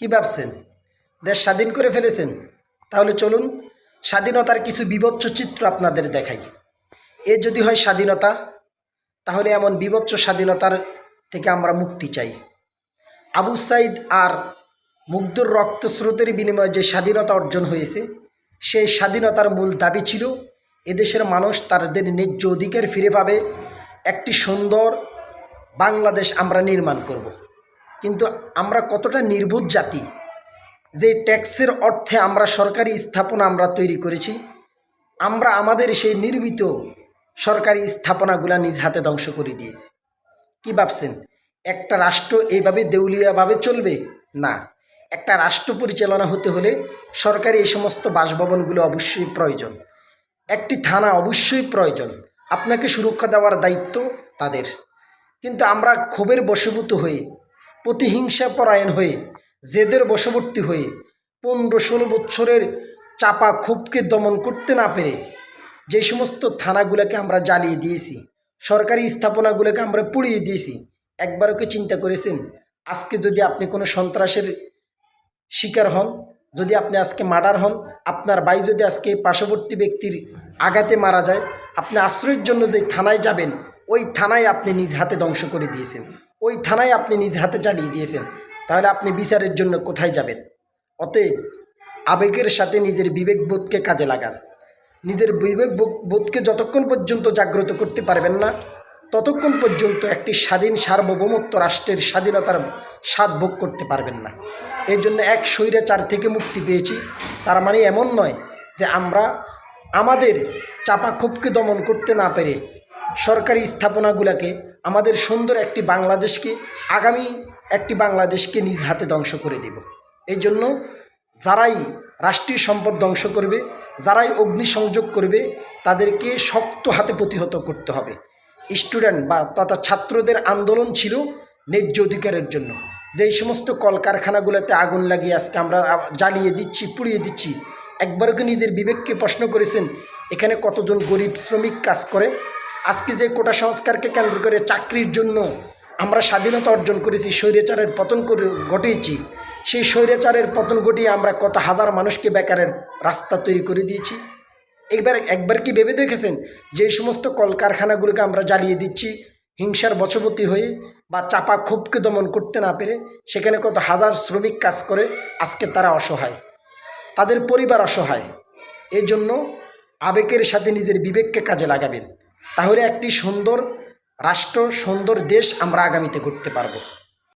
কি ভাবছেন? দেশ স্বাধীন করে ফেলেছেন? তাহলে চলুন স্বাধীনতার কিছু বিভৎস চিত্র আপনাদের দেখাই। এ যদি হয় স্বাধীনতা, তাহলে এমন বিভৎস স্বাধীনতার থেকে আমরা মুক্তি চাই। আবু সাইদ আর মুগ্ধর রক্তস্রোতের বিনিময়ে যে স্বাধীনতা অর্জন হয়েছে, সেই স্বাধীনতার মূল দাবি ছিল, এদেশের মানুষ তাদের ন্যায্য অধিকার ফিরে পাবে, একটি সুন্দর বাংলাদেশ আমরা নির্মাণ করব। কিন্তু আমরা কতটা নির্বোধ জাতি, যে ট্যাক্সের অর্থে আমরা সরকারি স্থাপনা আমরা তৈরি করেছি, আমরা আমাদের সেই নির্মিত সরকারি স্থাপনাগুলা নিজ হাতে ধ্বংস করে দিয়েছি। কি ভাবছেন? একটা রাষ্ট্র এইভাবে দেউলিয়াভাবে চলবে? না। একটা রাষ্ট্র পরিচালনা হতে হলে সরকারি এই সমস্ত বাসভবনগুলো অবশ্যই প্রয়োজন। একটি থানা অবশ্যই প্রয়োজন। আপনাকে সুরক্ষা দেওয়ার দায়িত্ব তাদের। কিন্তু আমরা ক্ষোভের বশভূত হয়ে প্রতিহিংসা পরায়ণ হয়ে, জেদের বশবর্তী হয়ে, পনেরো ষোলো বছরের চাপা ক্ষোভকে দমন করতে না পেরে যে সমস্ত থানাগুলোকে আমরা জ্বালিয়ে দিয়েছি, সরকারি স্থাপনাগুলোকে আমরা পুড়িয়ে দিয়েছি, একবারও কি চিন্তা করেছেন? আজকে যদি আপনি কোনো সন্ত্রাসের শিকার হন, যদি আপনি আজকে মার্ডার হন, আপনার ভাই যদি আজকে পার্শ্ববর্তী ব্যক্তির আঘাতে মারা যায়, আপনি আশ্রয়ের জন্য যে থানায় যাবেন, ওই থানায় আপনি নিজ হাতে ধ্বংস করে দিয়েছেন। ওই থানায় আপনি নিজ হাতে চালিয়ে দিয়েছেন। তাহলে আপনি বিচারের জন্য কোথায় যাবেন? অতএব আবেগের সাথে নিজের বিবেকবোধকে কাজে লাগান। নিজের বিবেক বোধ- বোধকে যতক্ষণ পর্যন্ত জাগ্রত করতে পারবেন না, ততক্ষণ পর্যন্ত একটি স্বাধীন সার্বভৌমত্ব রাষ্ট্রের স্বাধীনতার স্বাদ ভোগ করতে পারবেন না। এই জন্য এক স্বৈরাচার থেকে মুক্তি পেয়েছি। তার মানে এমন নয় যে আমরা আমাদের চাপা ক্ষোভকে দমন করতে না পেরে সরকারি স্থাপনাগুলোকে আমাদের সুন্দর একটি বাংলাদেশকে, আগামী একটি বাংলাদেশকে নিজ হাতে ধ্বংস করে দেব। এই জন্য যারাই রাষ্ট্রীয় সম্পদ ধ্বংস করবে, যারাই অগ্নিসংযোগ করবে, তাদেরকে শক্ত হাতে প্রতিহত করতে হবে। স্টুডেন্ট বা তথা ছাত্রদের আন্দোলন ছিল ন্যায্য অধিকারের জন্য। যেই সমস্ত কলকারখানাগুলোতে আগুন লাগিয়ে আজকে আমরা জ্বালিয়ে দিচ্ছি, পুড়িয়ে দিচ্ছি, একবারও কি নিজের বিবেককে প্রশ্ন করেছেন, এখানে কতজন গরিব শ্রমিক কাজ করে? আজকে যে কোটা সংস্কারকে কেন্দ্র করে চাকরির জন্য আমরা স্বাধীনতা অর্জন করেছি, স্বৈরাচারের পতন করে ঘটিয়েছি, সেই স্বৈরাচারের পতন ঘটিয়ে আমরা কত হাজার মানুষকে বেকারের রাস্তা তৈরি করে দিয়েছি। একবার একবার কি ভেবে দেখেছেন যে সমস্ত কলকারখানাগুলোকে আমরা জ্বালিয়ে দিচ্ছি, হিংসার বশবর্তী হয়ে বা চাপা ক্ষোভকে দমন করতে না পেরে সেখানে কত হাজার শ্রমিক কাজ করে, আজকে তারা অসহায়। তাদের পরিবার অসহায়। এজন্য আবেগের সাথে নিজের বিবেককে কাজে লাগাবেন। তাহলে একটি সুন্দর রাষ্ট্র সুন্দর দেশ আমরা আগামীতে করতে পারব।